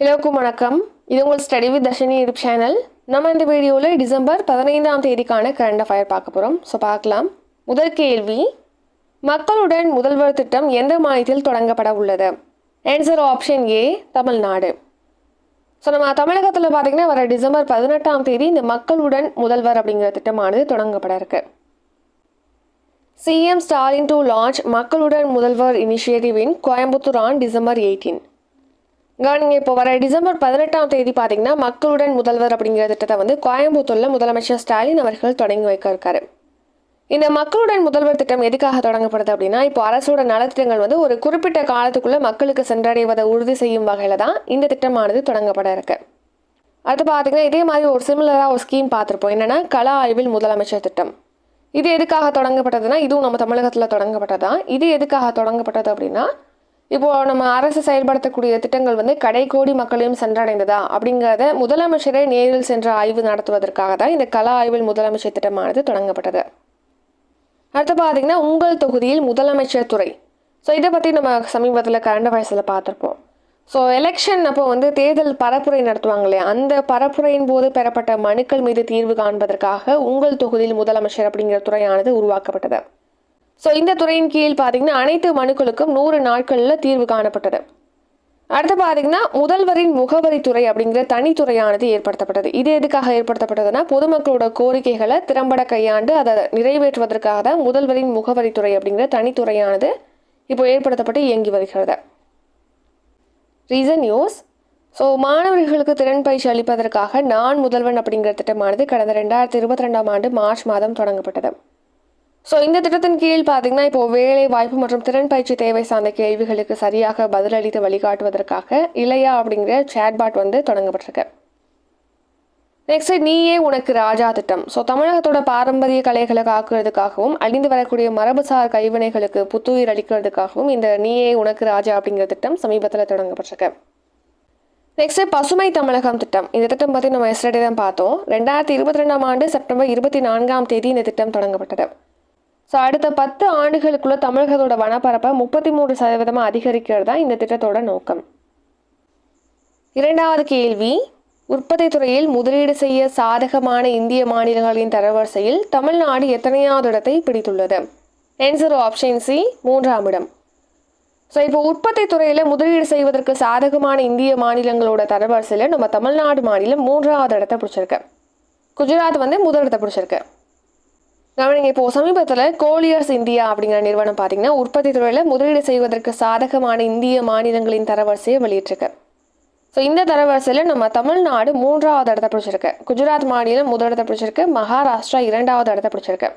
எல்லோருக்கும் வணக்கம். இது உங்கள் study with Darshini YouTube channel நம்ம இந்த வீடியோவில் டிசம்பர் பதினைந்தாம் தேதிக்கான கரண்ட் அஃபயர் பார்க்க போகிறோம் ஸோ பார்க்கலாம். முதல் கேள்வி மக்களுடன் முதல்வர் திட்டம் எந்த மாநிலத்தில் தொடங்கப்பட உள்ளது? Answer option A Tamil Nadu. So நம்ம தமிழகத்தில் பார்த்திங்கன்னா வர டிசம்பர் பதினெட்டாம் தேதி இந்த மக்களுடன் முதல்வர் அப்படிங்கிற திட்டமானது தொடங்கப்பட இருக்கு. சிஎம் ஸ்டாலின் டு லான்ச் மக்களுடன் முதல்வர் initiative in Coimbatore on December eighteen கவனிங்க இப்போ வர டிசம்பர் பதினெட்டாம் தேதி பார்த்தீங்கன்னா மக்களுடன் முதல்வர் அப்படிங்கிற திட்டத்தை வந்து கோயம்புத்தூரில் முதலமைச்சர் ஸ்டாலின் அவர்கள் தொடங்கி வைக்க இருக்காரு. இந்த மக்களுடன் முதல்வர் திட்டம் எதுக்காக தொடங்கப்படுது அப்படின்னா இப்போ அரசோட நலத்திட்டங்கள் வந்து ஒரு குறிப்பிட்ட காலத்துக்குள்ள மக்களுக்கு சென்றடைவதை உறுதி செய்யும் வகையில் தான் இந்த திட்டமானது தொடங்கப்பட இருக்கு. அடுத்து பார்த்தீங்கன்னா இதே மாதிரி ஒரு சிமிலராக ஒரு ஸ்கீம் பார்த்துருப்போம் என்னன்னா கல ஆய்வில் முதலமைச்சர் திட்டம். இது எதுக்காக தொடங்கப்பட்டதுன்னா இதுவும் நம்ம தமிழகத்தில் தொடங்கப்பட்டதான் இது எதுக்காக தொடங்கப்பட்டது அப்படின்னா இப்போ நம்ம அரசு செயல்படுத்தக்கூடிய திட்டங்கள் வந்து கடைக்கோடி மக்களையும் சென்றடைந்ததா? அப்படிங்கிறத முதலமைச்சரே நேரில் சென்று ஆய்வு நடத்துவதற்காக தான் இந்த கலா ஆய்வில் முதலமைச்சர் திட்டமானது தொடங்கப்பட்டது. அடுத்து பார்த்தீங்கன்னா உங்கள் தொகுதியில் முதலமைச்சர் துறை. ஸோ இதை பற்றி நம்ம சமீபத்தில் கரண்ட் அஃபேர்ஸில் பார்த்துருப்போம். ஸோ எலெக்ஷன் அப்போ வந்து தேர்தல் பரப்புரை நடத்துவாங்க இல்லையா? அந்த பரப்புரையின் போது பெறப்பட்ட மனுக்கள் மீது தீர்வு காண்பதற்காக உங்கள் தொகுதியில் முதலமைச்சர் அப்படிங்கிற துறையானது உருவாக்கப்பட்டது. ஸோ இந்த துறையின் கீழ் பார்த்தீங்கன்னா அனைத்து மனுக்களுக்கும் நூறு நாட்களில் தீர்வு காணப்பட்டது. அடுத்து பார்த்தீங்கன்னா முதல்வரின் முகவரித்துறை அப்படிங்கிற தனித்துறையானது ஏற்படுத்தப்பட்டது. இது எதுக்காக ஏற்படுத்தப்பட்டதுன்னா பொதுமக்களோட கோரிக்கைகளை திறம்பட கையாண்டு அதை நிறைவேற்றுவதற்காக தான் முதல்வரின் முகவரித்துறை அப்படிங்கிற தனித்துறையானது இப்போ ஏற்படுத்தப்பட்டு இயங்கி வருகிறது. ரீசன் நியூஸ் ஸோ மாணவர்களுக்கு திறன் பயிற்சி அளிப்பதற்காக நான் முதல்வன் அப்படிங்கிற திட்டமானது கடந்த ரெண்டாயிரத்தி இருபத்தி ரெண்டாம் ஆண்டு மார்ச் மாதம் தொடங்கப்பட்டது. ஸோ இந்த திட்டத்தின் கீழ் பார்த்தீங்கன்னா இப்போ வேலை வாய்ப்பு மற்றும் திறன் பயிற்சி தேவை சார்ந்த கேள்விகளுக்கு சரியாக பதிலளித்து வழிகாட்டுவதற்காக இளையா அப்படிங்கிற சேட்பாட் வந்து தொடங்கப்பட்டிருக்கு. நெக்ஸ்ட் நீயே உனக்கு ராஜா திட்டம். ஸோ தமிழகத்தோட பாரம்பரிய கலைகளை காக்குறதுக்காகவும் அழிந்து வரக்கூடிய மரபுசார் கைவினைகளுக்கு புத்துயிர் அளிக்கிறதுக்காகவும் இந்த நீயே உனக்கு ராஜா அப்படிங்கிற திட்டம் சமீபத்தில் தொடங்கப்பட்டிருக்கு. நெக்ஸ்ட் பசுமை தமிழகம் திட்டம். இந்த திட்டம் பற்றி நம்ம எஸ்டர்டே தான் பார்த்தோம். ரெண்டாயிரத்தி இருபத்தி ரெண்டாம் ஆண்டு செப்டம்பர் இருபத்தி நான்காம் தேதி இந்த திட்டம் தொடங்கப்பட்டது. ஸோ அடுத்த பத்து ஆண்டுகளுக்குள்ள தமிழகத்தோட வனப்பரப்பை முப்பத்தி மூன்று சதவீதமாக அதிகரிக்கிறது தான் இந்த திட்டத்தோட நோக்கம். இரண்டாவது கேள்வி உற்பத்தி துறையில் முதலீடு செய்ய சாதகமான இந்திய மாநிலங்களின் தரவரிசையில் தமிழ்நாடு எத்தனையாவது இடத்தை பிடித்துள்ளது? ஆன்சர் ஆப்ஷன் சி மூன்றாம் இடம். ஸோ இப்போ உற்பத்தி துறையில் முதலீடு செய்வதற்கு சாதகமான இந்திய மாநிலங்களோட தரவரிசையில் நம்ம தமிழ்நாடு மாநிலம் மூன்றாவது இடத்தை பிடிச்சிருக்கு. குஜராத் வந்து முதலிடத்தை பிடிச்சிருக்கு. கவனிங்க இப்போ சமீபத்தில் கோலியர்ஸ் இந்தியா அப்படிங்கிற நிறுவனம் பார்த்தீங்கன்னா உற்பத்தி துறையில் முதலீடு செய்வதற்கு சாதகமான இந்திய மாநிலங்களின் தரவரிசையை வெளியிட்டிருக்கு. ஸோ இந்த தரவரிசையில் நம்ம தமிழ்நாடு மூன்றாவது இடத்தை பிடிச்சிருக்கு. குஜராத் மாநிலம் முதலிடத்தை பிடிச்சிருக்கு. மகாராஷ்டிரா இரண்டாவது இடத்தை பிடிச்சிருக்கு.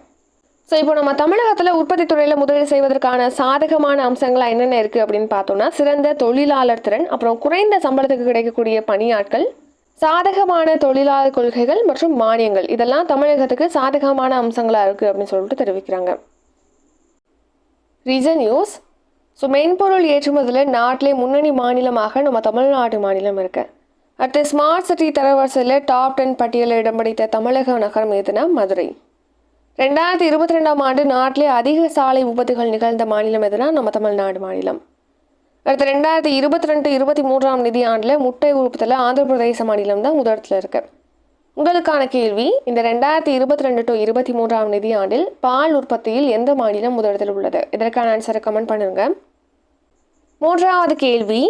ஸோ இப்போ நம்ம தமிழகத்தில் உற்பத்தி துறையில் முதலீடு செய்வதற்கான சாதகமான அம்சங்களாக என்னென்ன இருக்குது அப்படின்னு பார்த்தோம்னா சிறந்த தொழிலாளர் திறன் அப்புறம் குறைந்த சம்பளத்துக்கு கிடைக்கக்கூடிய பணியாட்கள் சாதகமான தொழிலாளர் கொள்கைகள் மற்றும் மானியங்கள். இதெல்லாம் தமிழகத்துக்கு சாதகமான அம்சங்களாக இருக்குது அப்படின்னு சொல்லிட்டு தெரிவிக்கிறாங்க. Reason news. ஸோ மென்பொருள் ஏற்றுமதியில் நாட்டிலே முன்னணி மாநிலமாக நம்ம தமிழ்நாடு மாநிலம் இருக்கு. அடுத்து ஸ்மார்ட் சிட்டி தரவரிசையில் டாப் டென் பட்டியலில் இடம் பிடித்த தமிழக நகரம் எதுனா மதுரை. ரெண்டாயிரத்தி இருபத்தி ரெண்டாம் ஆண்டு நாட்டிலே அதிக சாலை விபத்துகள் நிகழ்ந்த மாநிலம் எதுனா நம்ம தமிழ்நாடு மாநிலம். அடுத்த ரெண்டாயிரத்தி இருபத்தி ரெண்டு இருபத்தி மூன்றாம் நிதி ஆண்டில் முட்டை உற்பத்தியில் ஆந்திர பிரதேச மாநிலம் தான் முதலிடத்தில் இருக்கு. உங்களுக்கான கேள்வி இந்த ரெண்டாயிரத்தி இருபத்தி ரெண்டு டு இருபத்தி மூன்றாம் நிதி ஆண்டில் பால் உற்பத்தியில் எந்த மாநிலம் முதலிடத்தில் உள்ளது? இதற்கான ஆன்சரை கமெண்ட் பண்ணுங்க. மூன்றாவது கேள்வி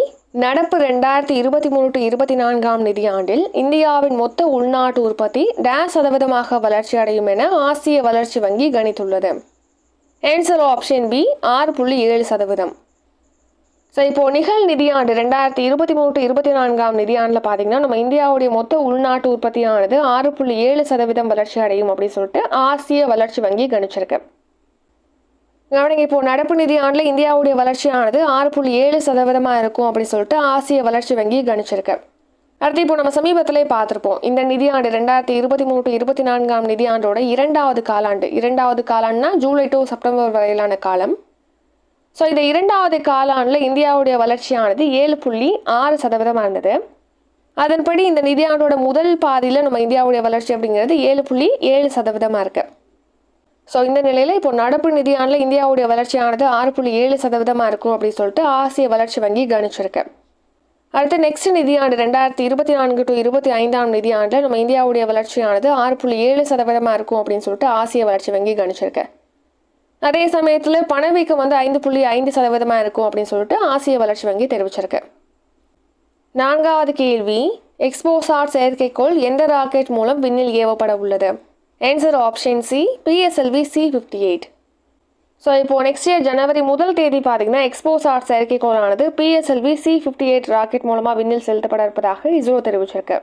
நடப்பு ரெண்டாயிரத்தி இருபத்தி மூணு டு இருபத்தி நான்காம் நிதி ஆண்டில் இந்தியாவின் மொத்த உள்நாட்டு உற்பத்தி டேஸ் சதவீதமாக வளர்ச்சி அடையும் என ஆசிய வளர்ச்சி வங்கி கணித்துள்ளது. ஆன்சர் ஆப்ஷன் பி ஆறு புள்ளி ஏழு சதவீதம். ஸோ இப்போ நிகழ் நிதியாண்டு ரெண்டாயிரத்தி இருபத்தி மூணு டு இருபத்தி நான்காம் நிதியாண்டில் பார்த்தீங்கன்னா நம்ம இந்தியாவுடைய மொத்த உள்நாட்டு உற்பத்தியானது ஆறு புள்ளி ஏழு சதவீதம் வளர்ச்சி அடையும் அப்படின்னு சொல்லிட்டு ஆசிய வளர்ச்சி வங்கி கணிச்சிருக்கு. கவனிங்க இப்போ நடப்பு நிதியாண்டில் இந்தியாவுடைய வளர்ச்சியானது ஆறு புள்ளி ஏழு சதவீதமாக இருக்கும் அப்படின்னு சொல்லிட்டு ஆசிய வளர்ச்சி வங்கி கணிச்சிருக்கு. அடுத்து இப்போ நம்ம சமீபத்திலே பார்த்துருப்போம் இந்த நிதியாண்டு ரெண்டாயிரத்தி இருபத்தி மூணு டு இருபத்தி நான்காம் நிதியாண்டோட இரண்டாவது காலாண்டு. இரண்டாவது காலாண்டுனா ஜூலை டு செப்டம்பர் வரையிலான காலம். ஸோ இந்த இரண்டாவது காலாண்டில் இந்தியாவுடைய வளர்ச்சியானது ஏழு புள்ளி ஆறு சதவீதமாக இருந்தது அதன்படி இந்த நிதியாண்டோட முதல் பாதியில் நம்ம இந்தியாவுடைய வளர்ச்சி அப்படிங்கிறது ஏழு புள்ளி ஏழு சதவீதமாக இருக்கு. ஸோ இந்த நிலையில் இப்போ நடப்பு நிதியாண்டில் இந்தியாவுடைய வளர்ச்சியானது ஆறு புள்ளி ஏழு சதவீதமாக இருக்கும் அப்படின்னு சொல்லிட்டு ஆசிய வளர்ச்சி வங்கி கணிச்சிருக்கு. அடுத்து நெக்ஸ்ட் நிதியாண்டு ரெண்டாயிரத்தி இருபத்தி நான்கு டு இருபத்தி ஐந்தாம் நிதியாண்டில் நம்ம இந்தியாவுடைய வளர்ச்சியானது ஆறு புள்ளி ஏழு சதவீதமாக இருக்கும் அப்படின்னு சொல்லிட்டு ஆசிய வளர்ச்சி வங்கி கணிச்சிருக்கேன் அதே சமயத்தில் பணவீக்கம் வந்து ஐந்து புள்ளி ஐந்து சதவீதமாக இருக்கும் அப்படின்னு சொல்லிட்டு ஆசிய வளர்ச்சி வங்கி தெரிவிச்சிருக்கு. நான்காவது கேள்வி எக்ஸ்போசார் செயற்கைக்கோள் எந்த ராக்கெட் மூலம் விண்ணில் ஏவப்பட உள்ளது? Answer option C PSLV C fifty eight so இப்போது நெக்ஸ்ட் இயர் ஜனவரி முதல் தேதி பார்த்தீங்கன்னா XPoSat செயற்கைக்கோளானது PSLV C fifty eight rocket மூலமாக விண்ணில் செலுத்தப்பட இருப்பதாக ISRO தெரிவிச்சிருக்கு.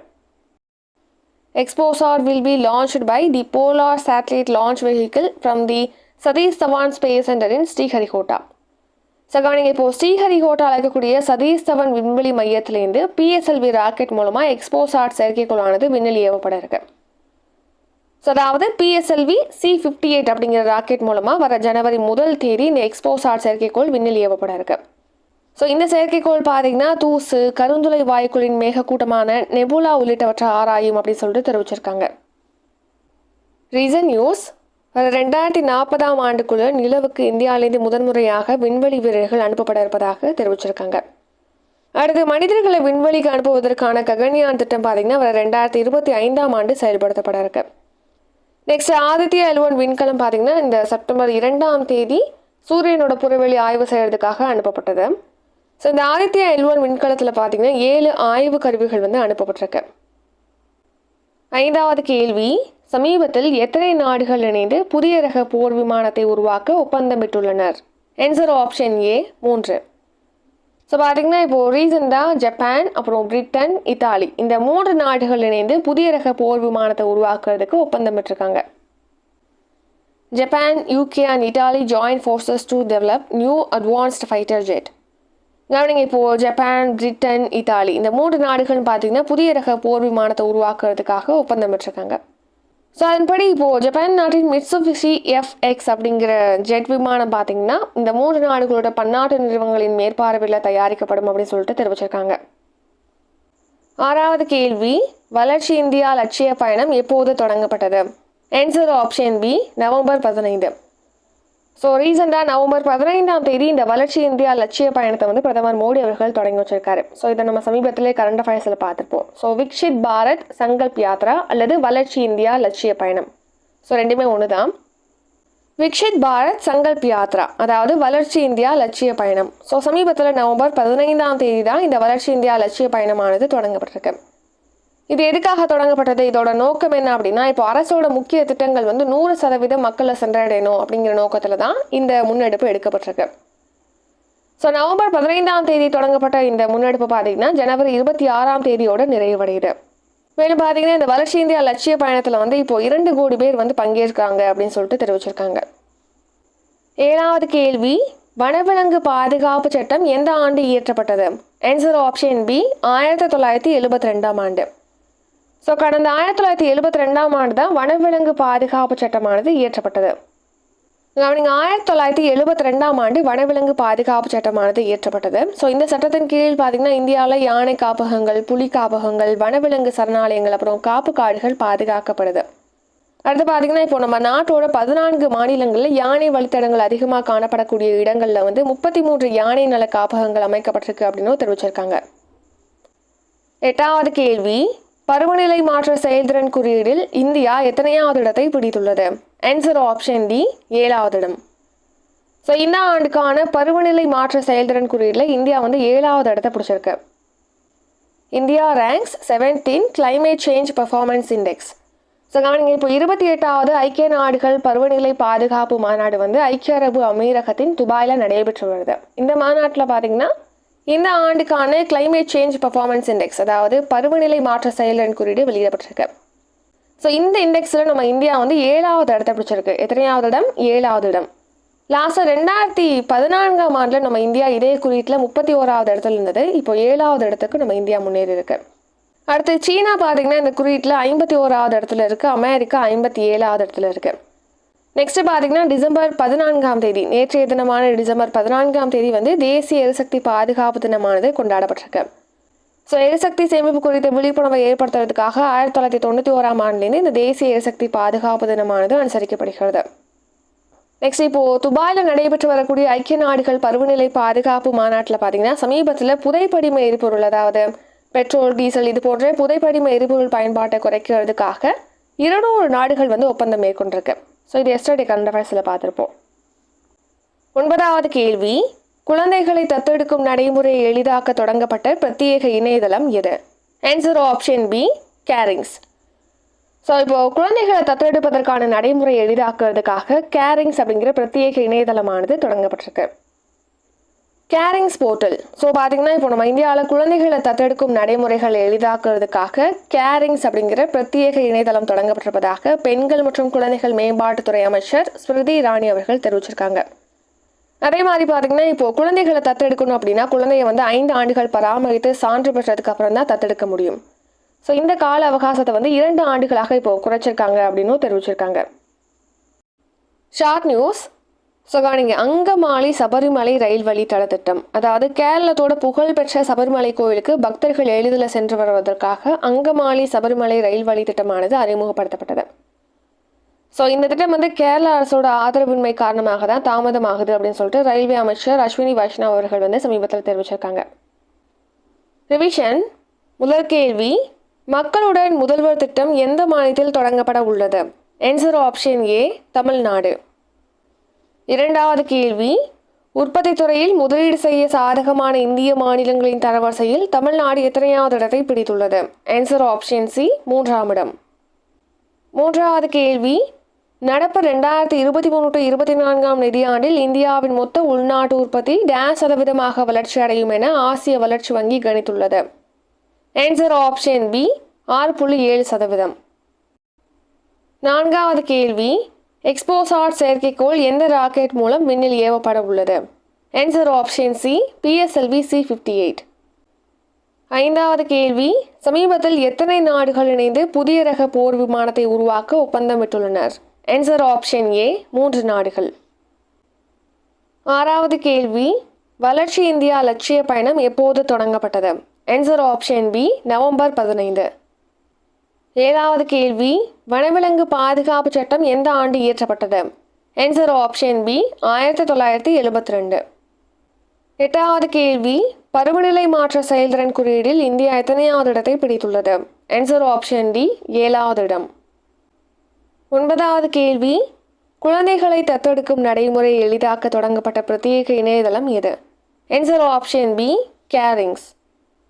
XPoSat will be launched by the polar satellite launch vehicle from the Satish Dhawan space சென்டரின் ஸ்ரீஹரிகோட்டா. ஸோ கவனிங்க இப்போது ஸ்ரீஹரிகோட்டா அழைக்கக்கூடிய சதீஷ் தவன் விண்வெளி மையத்திலேருந்து பிஎஸ்எல்வி ராக்கெட் மூலமாக எக்ஸ்போசாட் செயற்கைக்கோளானது விண்ணில் ஏவப்பட இருக்கு. ஸோ அதாவது பிஎஸ்எல்வி சி ஃபிஃப்டி எயிட் அப்படிங்கிற ராக்கெட் மூலமாக வர ஜனவரி முதல் தேதி இந்த எக்ஸ்போசாட் செயற்கைக்கோள் விண்ணில் ஏவப்பட இருக்கு. ஸோ இந்த செயற்கைக்கோள் பார்த்தீங்கன்னா தூசு கருந்துளை வாயுக்களின் மேகக்கூட்டமான நெபுலா உள்ளிட்டவற்றை ஆராயும் அப்படின்னு சொல்லிட்டு தெரிவிச்சிருக்காங்க. ரீசன் நியூஸ் ரெண்டாயிரத்தி நாற்பதாம் ஆண்டுக்குள்ள நிலவுக்கு இந்தியாவிலிருந்து முதன்முறையாக விண்வெளி வீரர்கள் அனுப்பப்பட இருப்பதாக தெரிவிச்சிருக்காங்க. அடுத்து மனிதர்களை விண்வெளிக்கு அனுப்புவதற்கான ககன்யான் திட்டம் பார்த்தீங்கன்னா வர ரெண்டாயிரத்தி இருபத்தி ஐந்தாம் ஆண்டு செயல்படுத்தப்பட இருக்கு. நெக்ஸ்ட் ஆதித்யா எல்வன் விண்கலம் பார்த்தீங்கன்னா இந்த செப்டம்பர் இரண்டாம் தேதி சூரியனோட புறவெளி ஆய்வு செய்யறதுக்காக அனுப்பப்பட்டது. ஸோ இந்த ஆதித்யா எல்வன் விண்கலத்தில் பார்த்தீங்கன்னா ஏழு ஆய்வு கருவிகள் வந்து அனுப்பப்பட்டிருக்கு. ஐந்தாவது கேள்வி சமீபத்தில் எத்தனை நாடுகள் இணைந்து புதிய ரக போர் விமானத்தை உருவாக்க ஒப்பந்தமிட்டுள்ளனர் ஆன்சர் ஆப்ஷன் ஏ மூன்று. ஸோ பார்த்தீங்கன்னா இப்போது ரீசெண்டாக ஜப்பான் அப்புறம் பிரிட்டன் இத்தாலி இந்த மூன்று நாடுகள் இணைந்து புதிய ரக போர் விமானத்தை உருவாக்குறதுக்கு ஒப்பந்தமிட்டிருக்காங்க Japan UK and Italy joint forces to develop new advanced fighter jet கவனிங்க இப்போது ஜப்பான் பிரிட்டன் இத்தாலி இந்த மூன்று நாடுகள்னு பார்த்தீங்கன்னா புதிய ரக போர் விமானத்தை உருவாக்குறதுக்காக ஒப்பந்தமிட்டிருக்காங்க ஸோ அதன்படி இப்போது ஜப்பான் நாட்டின் மிட்சுபிஷி எஃப்எக்ஸ் அப்படிங்கிற ஜெட் விமானம் பார்த்தீங்கன்னா இந்த மூன்று நாடுகளோட பன்னாட்டு நிறுவனங்களின் மேற்பார்வையில் தயாரிக்கப்படும் அப்படின்னு சொல்லிட்டு தெரிவிச்சிருக்காங்க. ஆறாவது கேள்வி வளர்ச்சி இந்தியா லட்சிய பயணம் எப்போது தொடங்கப்பட்டது? ஆன்சர் ஆப்ஷன் பி நவம்பர் பதினைந்து. ஸோ ரீசெண்டாக நவம்பர் பதினைந்தாம் தேதி இந்த வளர்ச்சி இந்தியா லட்சிய பயணத்தை வந்து பிரதமர் மோடி அவர்கள் தொடங்கி வச்சிருக்காரு. ஸோ இதை நம்ம சமீபத்திலே கரண்ட் அஃபேர்ஸில் பார்த்துருப்போம். ஸோ விக்ஷித் பாரத் சங்கல்ப் யாத்ரா அல்லது வளர்ச்சி இந்தியா லட்சிய பயணம். ஸோ ரெண்டுமே ஒன்று தான் விக்ஷித் பாரத் சங்கல்ப் யாத்ரா அதாவது வளர்ச்சி இந்தியா லட்சிய பயணம். ஸோ சமீபத்தில் நவம்பர் பதினைந்தாம் தேதி தான் இந்த வளர்ச்சி இந்தியா லட்சிய பயணமானது தொடங்கப்பட்டிருக்கு. இது எதுக்காக தொடங்கப்பட்டது? இதோட நோக்கம் என்ன அப்படின்னா இப்போ அரசோட முக்கிய திட்டங்கள் வந்து நூறு சதவீதம் மக்களை சென்றடையணும் அப்படிங்கிற நோக்கத்தில் தான் இந்த முன்னெடுப்பு எடுக்கப்பட்டிருக்கு. ஸோ நவம்பர் பதினைந்தாம் தேதி தொடங்கப்பட்ட இந்த முன்னெடுப்பு பார்த்தீங்கன்னா ஜனவரி இருபத்தி ஆறாம் தேதியோட நிறைவடையுது. மேலும் பார்த்தீங்கன்னா இந்த வளர்ச்சி இந்தியா லட்சிய பயணத்தில் வந்து இப்போ இரண்டு கோடி பேர் வந்து பங்கேற்காங்க அப்படின்னு சொல்லிட்டு தெரிவிச்சிருக்காங்க. ஏழாவது கேள்வி வனவிலங்கு பாதுகாப்பு சட்டம் எந்த ஆண்டு இயற்றப்பட்டது? ஆன்சர் ஆப்ஷன் பி ஆயிரத்தி தொள்ளாயிரத்தி எழுபத்தி ரெண்டாம் ஆண்டு. ஸோ கடந்த ஆயிரத்தி தொள்ளாயிரத்தி எழுபத்தி ரெண்டாம் ஆண்டு தான் வனவிலங்கு பாதுகாப்பு சட்டமானது இயற்றப்பட்டது. கவனிங்க ஆயிரத்தி தொள்ளாயிரத்தி எழுபத்தி ரெண்டாம் ஆண்டு வனவிலங்கு பாதுகாப்பு சட்டமானது இயற்றப்பட்டது. ஸோ இந்த சட்டத்தின் கீழ் பார்த்தீங்கன்னா இந்தியாவில் யானை காப்பகங்கள் புலி காப்பகங்கள் வனவிலங்கு சரணாலயங்கள் அப்புறம் காப்பு காடுகள் பாதுகாக்கப்படுது. அடுத்து பார்த்தீங்கன்னா இப்போ நம்ம நாட்டோட பதினான்கு மாநிலங்களில் யானை வழித்தடங்கள் அதிகமாக காணப்படக்கூடிய இடங்களில் வந்து முப்பத்தி மூன்று யானை நல காப்பகங்கள் அமைக்கப்பட்டிருக்கு அப்படின்னு தெரிவிச்சிருக்காங்க. எட்டாவது கேள்வி பருவநிலை மாற்ற செயல்திறன் குறியீடில் இந்தியா எத்தனையாவது இடத்தை பிடித்துள்ளது? ஆன்சர் ஆப்ஷன் டி ஏழாவது இடம். ஸோ இந்த ஆண்டுக்கான பருவநிலை மாற்ற செயல்திறன் குறியீடில் இந்தியா வந்து ஏழாவது இடத்தை பிடிச்சிருக்கு. India ranks seventeen climate change performance index so கவனிங்க இப்போ இருபத்தி எட்டாவது ஐக்கிய நாடுகள் பருவநிலை பாதுகாப்பு மாநாடு வந்து ஐக்கிய அரபு அமீரகத்தின் துபாயில் நடைபெற்று வருது. இந்த மாநாட்டில் பார்த்தீங்கன்னா இந்த ஆண்டுக்கான கிளைமேட் சேஞ்ச் பர்ஃபார்மன்ஸ் இண்டெக்ஸ் அதாவது பருவநிலை மாற்ற செயலன் குறியீடு வெளியிடப்பட்டிருக்கு. ஸோ இந்த இண்டெக்ஸில் நம்ம இந்தியா வந்து ஏழாவது இடத்தை பிடிச்சிருக்கு. எத்தனையாவது இடம்? ஏழாவது இடம். லாஸ்ட்டாக ரெண்டாயிரத்தி பதினான்காம் ஆண்டில் நம்ம இந்தியா இதே குறியீட்டில் முப்பத்தி ஓராவது இடத்துல இருந்தது. இப்போ ஏழாவது இடத்துக்கு நம்ம இந்தியா முன்னேறி இருக்கு. அடுத்து சீனா பார்த்தீங்கன்னா இந்த குறியீட்டில் ஐம்பத்தி ஓராவது இடத்துல இருக்குது அமெரிக்கா ஐம்பத்தி ஏழாவது இடத்துல இருக்குது நெக்ஸ்ட் பார்த்தீங்கன்னா டிசம்பர் பதினான்காம் தேதி நேற்றைய தினமான டிசம்பர் பதினான்காம் தேதி வந்து தேசிய எரிசக்தி பாதுகாப்பு தினமானது கொண்டாடப்பட்டிருக்கு. ஸோ எரிசக்தி சேமிப்பு குறித்த விழிப்புணர்வை ஏற்படுத்துறதுக்காக ஆயிரத்தி தொள்ளாயிரத்தி தொண்ணூற்றி ஓராம் ஆண்டுலேருந்து இந்த தேசிய எரிசக்தி பாதுகாப்பு தினமானது அனுசரிக்கப்படுகிறது. நெக்ஸ்ட் இப்போது துபாயில் நடைபெற்று வரக்கூடிய ஐக்கிய நாடுகள் பருவநிலை பாதுகாப்பு மாநாட்டில் பார்த்தீங்கன்னா சமீபத்தில் புதைப்படிம எரிபொருள் அதாவது பெட்ரோல் டீசல் இது போன்ற புதைப்படிம எரிபொருள் பயன்பாட்டை குறைக்கிறதுக்காக இருநூறு நாடுகள் வந்து ஒப்பந்தம் மேற்கொண்டிருக்கு. ஸோ இது எஸ்டர்டே கரண்ட் அஃபேர்ஸில் பார்த்துருப்போம். ஒன்பதாவது கேள்வி குழந்தைகளை தத்தெடுக்கும் நடைமுறையை எளிதாக்க தொடங்கப்பட்ட பிரத்யேக இணையதளம் எது? Answer option B CARINGS so இப்போ குழந்தைகளை தத்தெடுப்பதற்கான நடைமுறை எளிதாக்குறதுக்காக கேரிங்ஸ் அப்படிங்கிற பிரத்யேக இணையதளமானது தொடங்கப்பட்டிருக்கு. கேரிங்ஸ் போர்ட்டல். ஸோ பார்த்தீங்கன்னா இப்போ நம்ம இந்தியாவில் குழந்தைகளை தத்தெடுக்கும் நடைமுறைகளை எளிதாக்குறதுக்காக கேரிங்ஸ் அப்படிங்கிற பிரத்யேக இணையதளம் தொடங்கப்பட்டிருப்பதாக பெண்கள் மற்றும் குழந்தைகள் மேம்பாட்டுத்துறை அமைச்சர் ஸ்மிருதி இராணி அவர்கள் தெரிவிச்சிருக்காங்க. அதே மாதிரி பார்த்தீங்கன்னா இப்போ குழந்தைகளை தத்தெடுக்கணும் அப்படின்னா குழந்தைய வந்து ஐந்து ஆண்டுகள் பராமரித்து சான்று பெற்றதுக்கு அப்புறம் தான் தத்தெடுக்க முடியும். ஸோ இந்த கால அவகாசத்தை வந்து இரண்டு ஆண்டுகளாக இப்போ குறைச்சிருக்காங்க அப்படின்னும் தெரிவிச்சிருக்காங்க. ஷார்ட் நியூஸ் ஸோ கவனிங்க அங்கமாலி சபரிமலை ரயில் வழித்தட திட்டம் அதாவது கேரளத்தோட புகழ்பெற்ற சபரிமலை கோயிலுக்கு பக்தர்கள் எளிதில் சென்று வருவதற்காக அங்கமாலி சபரிமலை ரயில் வழி திட்டமானது அறிமுகப்படுத்தப்பட்டது. ஸோ இந்த திட்டம் வந்து கேரள அரசோட ஆதரவின்மை காரணமாக தான் தாமதமாகுது அப்படின்னு சொல்லிட்டு ரயில்வே அமைச்சர் அஸ்வினி வைஷ்ணவ் அவர்கள் வந்து சமீபத்தில் தெரிவிச்சிருக்காங்க. ரிவிஷன் முதல் கேள்வி மக்களுடன் முதல்வர் திட்டம் எந்த மாநிலத்தில் தொடங்கப்பட உள்ளது? Answer option A Tamil Nadu. இரண்டாவது கேள்வி. உற்பத்தி துறையில் முதலீடு செய்ய சாதகமான இந்திய மாநிலங்களின் தரவரிசையில் தமிழ்நாடு எத்தனையாவது இடத்தை பிடித்துள்ளது? ஆன்சர் ஆப்ஷன் சி மூன்றாம் இடம். மூன்றாவது கேள்வி. நடப்பு ரெண்டாயிரத்தி இருபத்தி மூணு டு இருபத்தி நான்காம் நிதியாண்டில் இந்தியாவின் மொத்த உள்நாட்டு உற்பத்தி டேஸ் சதவீதமாக வளர்ச்சி அடையும் என ஆசிய வளர்ச்சி வங்கி கணித்துள்ளது. ஆன்சர் ஆப்ஷன் பி ஆறு புள்ளி ஏழு சதவீதம். நான்காவது கேள்வி. எக்ஸ்போசாட் செயற்கைக்கோள் எந்த ராக்கெட் மூலம் விண்ணில் ஏவப்பட உள்ளது? Answer option C PSLV C fifty eight ஐந்தாவது கேள்வி சமீபத்தில் எத்தனை நாடுகள் இணைந்து புதிய ரக போர் விமானத்தை உருவாக்க ஒப்பந்தமிட்டுள்ளனர் ஆன்சர் ஆப்ஷன் ஏ மூன்று நாடுகள். ஆறாவது கேள்வி வளர்ச்சி இந்தியா லட்சிய பயணம் எப்போது தொடங்கப்பட்டது? ஆன்சர் ஆப்ஷன் பி நவம்பர் பதினைந்து. ஏழாவது கேள்வி வனவிலங்கு பாதுகாப்பு சட்டம் எந்த ஆண்டு இயற்றப்பட்டது? ஆன்சர் ஆப்ஷன் பி ஆயிரத்தி தொள்ளாயிரத்தி எழுபத்தி ரெண்டு எட்டாவது கேள்வி பருவநிலை மாற்ற செயல்திறன் குறியீடில் இந்தியா எத்தனையாவது இடத்தை பிடித்துள்ளது? ஆன்சர் ஆப்ஷன் டி ஏழாவது இடம். ஒன்பதாவது கேள்வி குழந்தைகளை தத்தெடுக்கும் நடைமுறை எளிதாக்க தொடங்கப்பட்ட பிரத்யேக இணையதளம் எது? Answer option B கேரிங்ஸ்